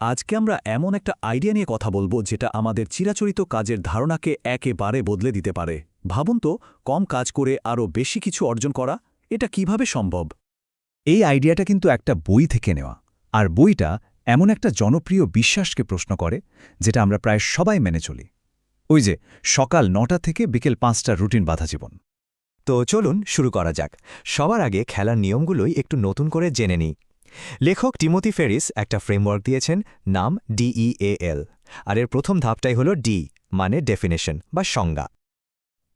আজকে আমরা এমন একটা আইডিয়া নিয়ে কথা বলব যেটা আমাদের চিরাচরিত কাজের ধারণাকে একেবারে বদলে দিতে পারে। ভাবুন তো, কম কাজ করে আরও বেশি কিছু অর্জন করা, এটা কীভাবে সম্ভব? এই আইডিয়াটা কিন্তু একটা বই থেকে নেওয়া, আর বইটা এমন একটা জনপ্রিয় বিশ্বাসকে প্রশ্ন করে, যেটা আমরা প্রায় সবাই মেনে চলি। ওই যে, সকাল নটা থেকে বিকেল পাঁচটার রুটিন বাধা জীবন। তো চলুন শুরু করা যাক। সবার আগে খেলার নিয়মগুলোই একটু নতুন করে জেনে নিই। লেখক টিমোথি ফেরিস একটা ফ্রেমওয়ার্ক দিয়েছেন নাম ডিইএএল আর এর প্রথম ধাপটাই হলো ডি মানে ডেফিনেশন বা সংজ্ঞা।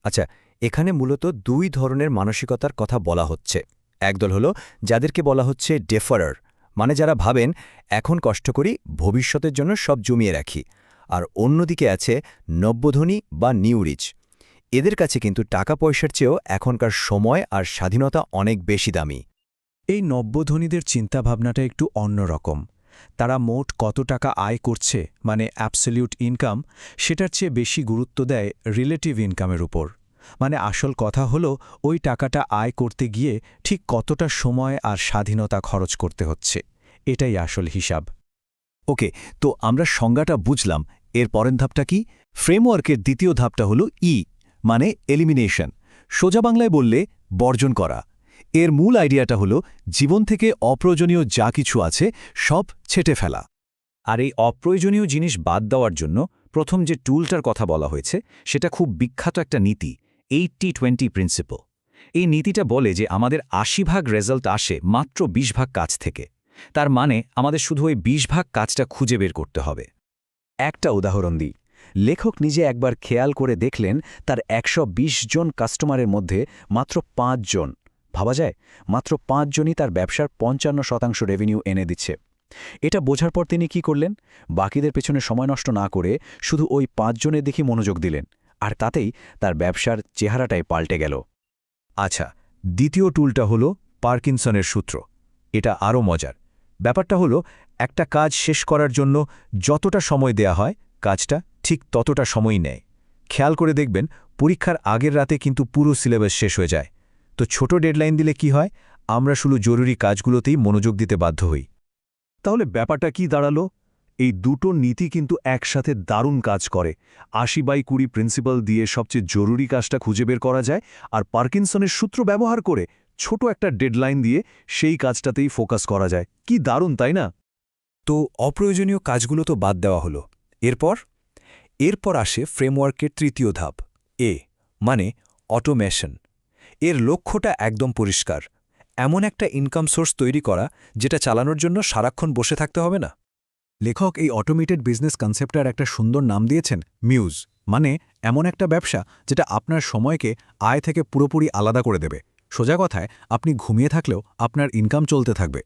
আচ্ছা এখানে মূলত দুই ধরনের মানসিকতার কথা বলা হচ্ছে। একদল হলো যাদেরকে বলা হচ্ছে ডেফারার মানে যারা ভাবেন, এখন কষ্ট করি, ভবিষ্যতের জন্য সব জমিয়ে রাখি। আর অন্যদিকে আছে নব্যধনী বা নিউরিচ এদের কাছে কিন্তু টাকা পয়সার চেয়েও এখনকার সময় আর স্বাধীনতা অনেক বেশি দামি। এই নব্যধনীদের চিন্তাভাবনাটা একটু অন্যরকম তারা মোট কত টাকা আয় করছে মানে অ্যাবসলিউট ইনকাম সেটার চেয়ে বেশি গুরুত্ব দেয় রিলেটিভ ইনকামের উপর। মানে আসল কথা হলো, ওই টাকাটা আয় করতে গিয়ে ঠিক কতটা সময় আর স্বাধীনতা খরচ করতে হচ্ছে। এটাই আসল হিসাব। ওকে, তো আমরা সংজ্ঞাটা বুঝলাম, এর পরের ধাপটা কি? ফ্রেমওয়ার্কের দ্বিতীয় ধাপটা হলো ই মানে এলিমিনেশন সোজা বাংলায় বললে বর্জন করা। এর মূল আইডিয়াটা হলো জীবন থেকে অপ্রয়োজনীয় যা কিছু আছে সব ছেটে ফেলা। আর এই অপ্রয়োজনীয় জিনিস বাদ দেওয়ার জন্য প্রথম যে টুলটার কথা বলা হয়েছে, সেটা খুব বিখ্যাত একটা নীতি, এইটটি টোয়েন্টি প্রিন্সিপল। এই নীতিটা বলে যে আমাদের আশি ভাগ রেজাল্ট আসে মাত্র ২০ ভাগ কাজ থেকে। তার মানে আমাদের শুধু ওই ২০ ভাগ কাজটা খুঁজে বের করতে হবে। একটা উদাহরণ দিই। লেখক নিজে একবার খেয়াল করে দেখলেন তার একশো বিশ জন কাস্টমারের মধ্যে মাত্র জন ভাবা যায়, মাত্র পাঁচজনই তার ব্যবসার পঞ্চান্ন শতাংশ রেভিনিউ এনে দিচ্ছে। এটা বোঝার পর তিনি কি করলেন? বাকিদের পেছনে সময় নষ্ট না করে শুধু ওই পাঁচজনের দেখি মনোযোগ দিলেন, আর তাতেই তার ব্যবসার চেহারাটাই পাল্টে গেল। আচ্ছা দ্বিতীয় টুলটা হলো পার্কিনসনের সূত্র। এটা আরও মজার। ব্যাপারটা হলো, একটা কাজ শেষ করার জন্য যতটা সময় দেয়া হয়, কাজটা ঠিক ততটা সময়ই নেয়। খেয়াল করে দেখবেন, পরীক্ষার আগের রাতে কিন্তু পুরো সিলেবাস শেষ হয়ে যায়। তো ছোট ডেডলাইন দিলে কি হয়? আমরা শুধু জরুরি কাজগুলোতেই মনোযোগ দিতে বাধ্য হই। তাহলে ব্যাপারটা কি দাঁড়াল? এই দুটো নীতি কিন্তু একসাথে দারুণ কাজ করে। আশি বাই কুড়ি প্রিন্সিপাল দিয়ে সবচেয়ে জরুরি কাজটা খুঁজে বের করা যায় আর পার্কিনসনের সূত্র ব্যবহার করে ছোট একটা ডেডলাইন দিয়ে সেই কাজটাতেই ফোকাস করা যায়। কি দারুণ, তাই না? তো অপ্রয়োজনীয় কাজগুলো তো বাদ দেওয়া হলো। এরপর? এরপর আসে ফ্রেমওয়ার্কের তৃতীয় ধাপ, এ মানে অটোমেশন। এর লক্ষ্যটা একদম পরিষ্কার। এমন একটা ইনকাম সোর্স তৈরি করা যেটা চালানোর জন্য সারাক্ষণ বসে থাকতে হবে না। লেখক এই অটোমেটেড বিজনেস কনসেপ্টার একটা সুন্দর নাম দিয়েছেন মিউজ মানে এমন একটা ব্যবসা যেটা আপনার সময়কে আয় থেকে পুরোপুরি আলাদা করে দেবে। সোজা কথায়, আপনি ঘুমিয়ে থাকলেও আপনার ইনকাম চলতে থাকবে।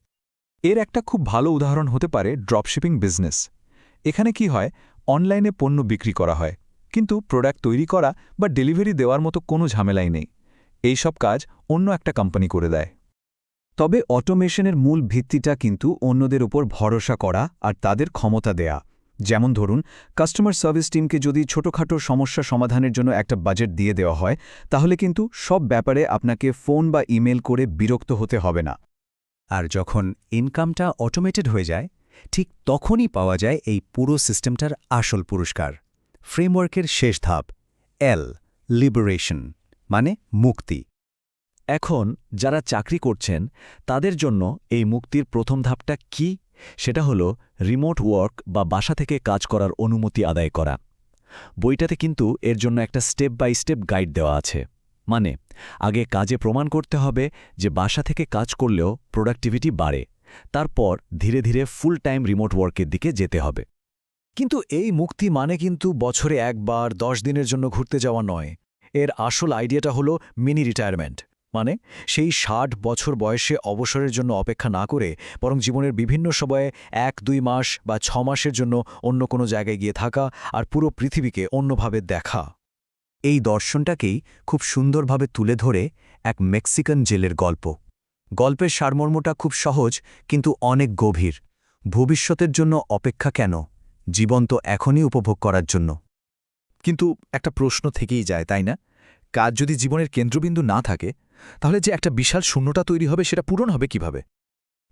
এর একটা খুব ভালো উদাহরণ হতে পারে ড্রপশিপিং বিজনেস এখানে কি হয় অনলাইনে পণ্য বিক্রি করা হয়, কিন্তু প্রোডাক্ট তৈরি করা বা ডেলিভারি দেওয়ার মতো কোনো ঝামেলাই নেই। এই সব কাজ অন্য একটা কোম্পানি করে দেয়। তবে অটোমেশনের মূল ভিত্তিটা কিন্তু অন্যদের উপর ভরসা করা আর তাদের ক্ষমতা দেয়া। যেমন ধরুন কাস্টমার সার্ভিস টিমকে যদি ছোটখাটো সমস্যা সমাধানের জন্য একটা বাজেট দিয়ে দেওয়া হয়, তাহলে কিন্তু সব ব্যাপারে আপনাকে ফোন বা ইমেল করে বিরক্ত হতে হবে না। আর যখন ইনকামটা অটোমেটেড হয়ে যায়, ঠিক তখনই পাওয়া যায় এই পুরো সিস্টেমটার আসল পুরস্কার। ফ্রেমওয়ার্কের শেষ ধাপ এল লিবারেশন মানে মুক্তি। এখন যারা চাকরি করছেন, তাদের জন্য এই মুক্তির প্রথম ধাপটা কি? সেটা হলো রিমোট ওয়ার্ক বা বাসা থেকে কাজ করার অনুমতি আদায় করা। বইটাতে কিন্তু এর জন্য একটা স্টেপ বাই স্টেপ গাইড দেওয়া আছে। মানে আগে কাজে প্রমাণ করতে হবে যে বাসা থেকে কাজ করলেও প্রোডাক্টিভিটি বাড়ে। তারপর ধীরে ধীরে ফুল টাইম রিমোট ওয়ার্কের দিকে যেতে হবে। কিন্তু এই মুক্তি মানে কিন্তু বছরে একবার, দশ দিনের জন্য ঘুরতে যাওয়া নয়। এর আসল আইডিয়াটা হলো মিনি রিটায়ারমেন্ট। মানে সেই ষাট বছর বয়সে অবসরের জন্য অপেক্ষা না করে বরং জীবনের বিভিন্ন সময়ে এক, দুই মাস বা ছ মাসের জন্য অন্য কোনো জায়গায় গিয়ে থাকা আর পুরো পৃথিবীকে অন্যভাবে দেখা। এই দর্শনটাকেই খুব সুন্দরভাবে তুলে ধরে এক মেক্সিকান জেলের গল্প। গল্পের সারমর্মটা খুব সহজ কিন্তু অনেক গভীর। ভবিষ্যতের জন্য অপেক্ষা কেন? জীবন তো এখনই উপভোগ করার জন্য। কিন্তু একটা প্রশ্ন থেকেই যায়, তাই না? কাজ যদি জীবনের কেন্দ্রবিন্দু না থাকে, তাহলে যে একটা বিশাল শূন্যটা তৈরি হবে সেটা পূরণ হবে কীভাবে?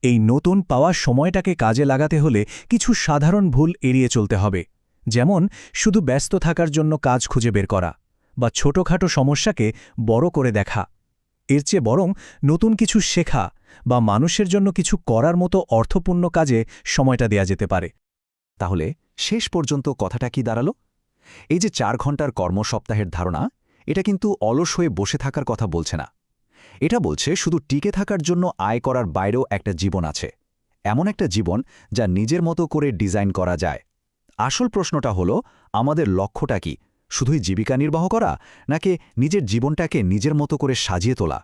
এই নতুন পাওয়া সময়টাকে কাজে লাগাতে হলে কিছু সাধারণ ভুল এড়িয়ে চলতে হবে। যেমন, শুধু ব্যস্ত থাকার জন্য কাজ খুঁজে বের করা বা ছোটখাটো সমস্যাকে বড় করে দেখা। এর চেয়ে বরং নতুন কিছু শেখা বা মানুষের জন্য কিছু করার মতো অর্থপূর্ণ কাজে সময়টা দেয়া যেতে পারে। তাহলে শেষ পর্যন্ত কথাটা কি দাঁড়াল? এই যে চার ঘণ্টার কর্মসপ্তাহের ধারণা, এটা কিন্তু অলস হয়ে বসে থাকার কথা বলছে না। এটা বলছে শুধু টিকে থাকার জন্য আয় করার বাইরেও একটা জীবন আছে। এমন একটা জীবন যা নিজের মতো করে ডিজাইন করা যায়। আসল প্রশ্নটা হলো, আমাদের লক্ষ্যটা কি? শুধুই জীবিকা নির্বাহ করা, নাকি নিজের জীবনটাকে নিজের মতো করে সাজিয়ে তোলা?